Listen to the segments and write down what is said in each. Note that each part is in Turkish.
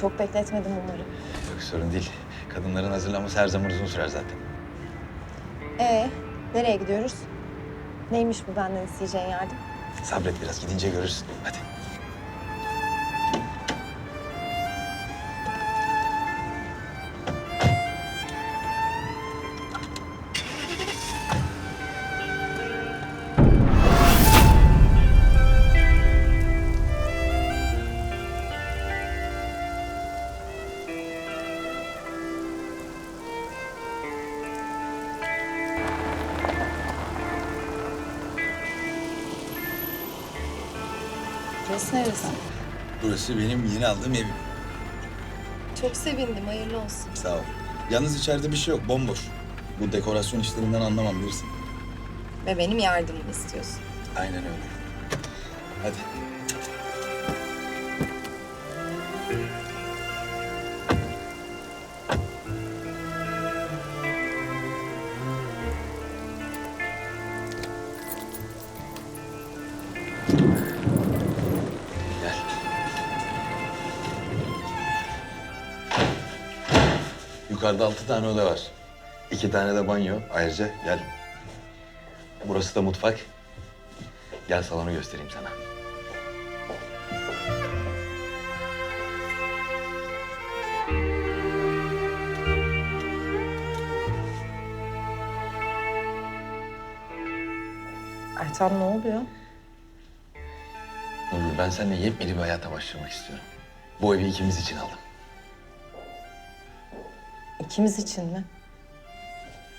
Çok bekletmedim umarım. Yok sorun değil. Kadınların hazırlanması her zaman uzun sürer zaten. Ee, nereye gidiyoruz? Neymiş bu benden isteyeceğin yardım? Sabret biraz gidince görürsün. Hadi. Burası neresi? Burası benim yeni aldığım evim. Çok sevindim, hayırlı olsun. Sağ ol. Yalnız içeride bir şey yok, bomboş. Bu dekorasyon işlerinden anlamam bilirsin. Ve benim yardımımı istiyorsun. Aynen öyle. Hadi. Yukarıda altı tane oda var. İki tane de banyo. Ayrıca gel. Burası da mutfak. Gel salonu göstereyim sana. Ertan ne oluyor? Nurgül ben seninle yepyeni bir hayata başlamak istiyorum. Bu evi ikimiz için aldım. İkimiz için mi?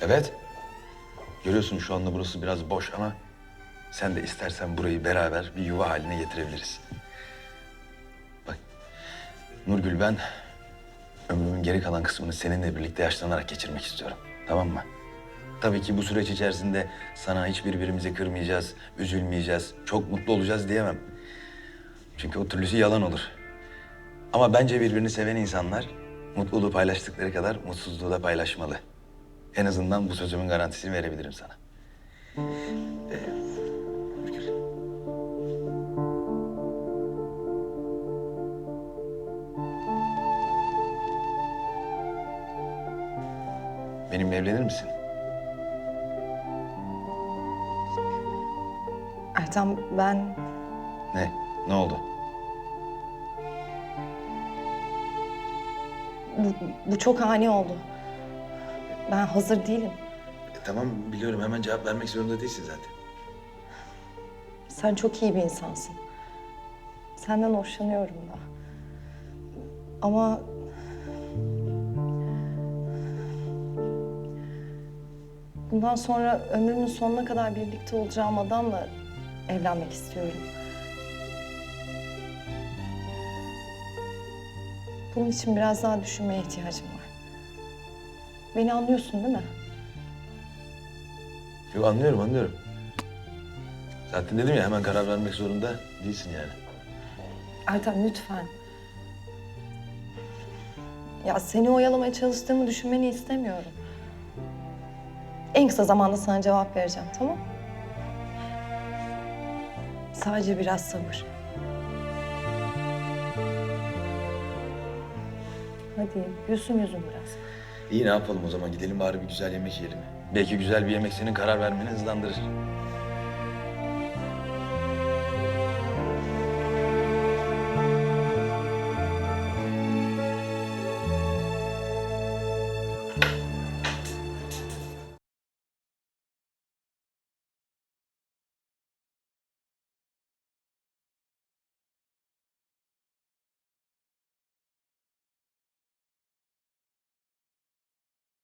Evet. Görüyorsun şu anda burası biraz boş ama sen de istersen burayı beraber bir yuva haline getirebiliriz. Bak Nurgül ben ömrümün geri kalan kısmını seninle birlikte yaşlanarak geçirmek istiyorum. Tamam mı? Tabii ki bu süreç içerisinde sana hiç birbirimizi kırmayacağız, üzülmeyeceğiz, çok mutlu olacağız diyemem. Çünkü o türlüsü yalan olur. Ama bence birbirini seven insanlar mutluluğu paylaştıkları kadar mutsuzluğu da paylaşmalı. En azından bu sözümün garantisini verebilirim sana. Ee. Benimle evlenir misin? Ertan ben Ne? Ne oldu? Bu, bu çok ani oldu. Ben hazır değilim. E, tamam biliyorum hemen cevap vermek zorunda değilsin zaten. Sen çok iyi bir insansın. Senden hoşlanıyorum da. Ama bundan sonra ömrümün sonuna kadar birlikte olacağım adamla evlenmek istiyorum. Bunun için biraz daha düşünmeye ihtiyacım var. Beni anlıyorsun değil mi? Yok anlıyorum anlıyorum. Zaten dedim ya hemen karar vermek zorunda değilsin yani. Ertan lütfen. Ya seni oyalamaya çalıştığımı düşünmeni istemiyorum. En kısa zamanda sana cevap vereceğim, tamam? Sadece biraz sabır. Hadi yüzsün yüzün biraz. İyi ne yapalım o zaman gidelim bari bir güzel yemek yiyelim. Belki güzel bir yemek senin karar vermeni hızlandırır.